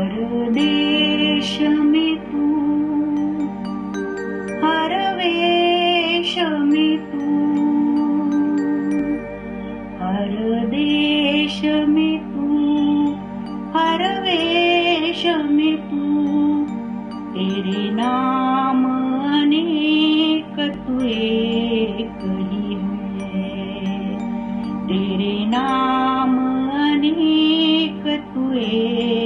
हर देश में तू हर वेश में तू हर देश में तू हर वेश में तू तेरे नाम अनेक तू एक ही है। तेरे नाम अनेक तू एक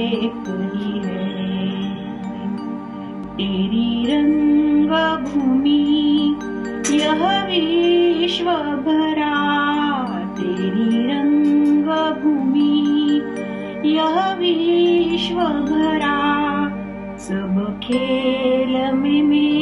विश्व भरा तेरी रंग भूमि यह विश्व भरा सब में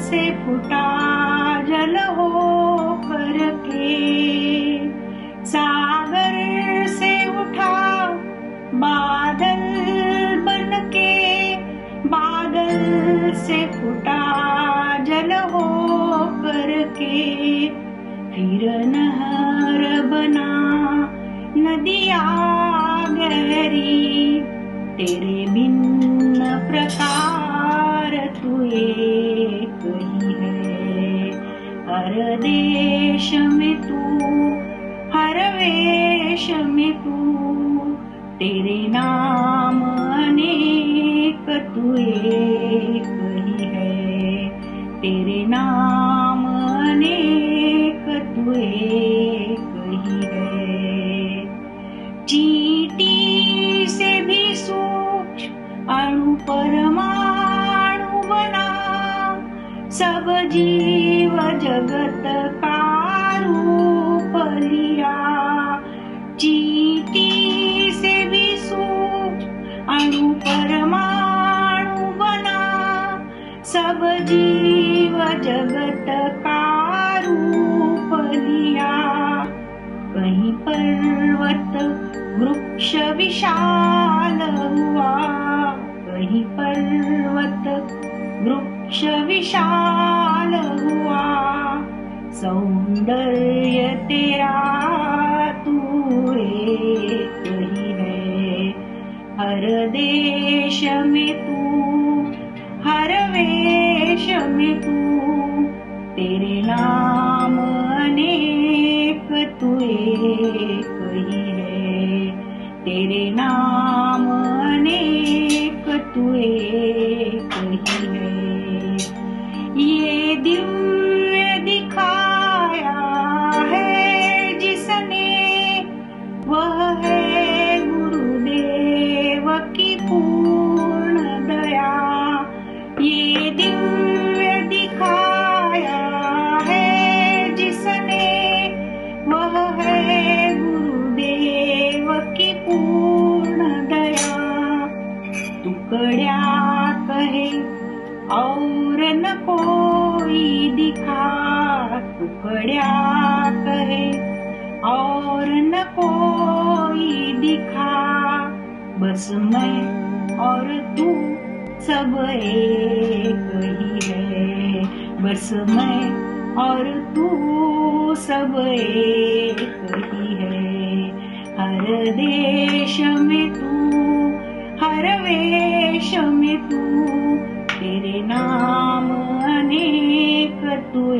से फुटा जल हो करके सागर से उठा बादल बन के, बादल से फुटा जल हो करके फिर नहर बना, नदिया गहरी, तेरे भिन्न तू हर वेश में तू तेरे नाम अनेक तू एक ही है। तेरे नाम अनेक तू एक ही है। चीटी से भी सूक्ष्म अणु परमाणु बना। सब जीव जगत का रूप लिया चीटी से भी सूक्ष्म अणु परमाणु बना। सब जीव जगत का रूप लिया कहीं पर्वत वृक्ष विशाल हुआ। कहीं पर्वत वृक्ष विशाल हुआ सौंदर्य तेरा तू एक ही है हर देश में तू हर वेश में तू तेरे नाम अनेक तू एक ही है। तेरे नाम अनेक तू एक ही है ये दिव्य वह है गुरुदेव की पूर्ण दया। ये दिव्य दिखाया है जिसने, वह है गुरुदेव की पूर्ण दया। टुकड़या कहे और न कोई दिखा, टुकड़या और न कोई दिखा। बस मैं और तू सब एक ही है। बस मैं और तू सब एक ही है। हर देश में तू, हर वेश में तू, तेरे नाम अनेक तू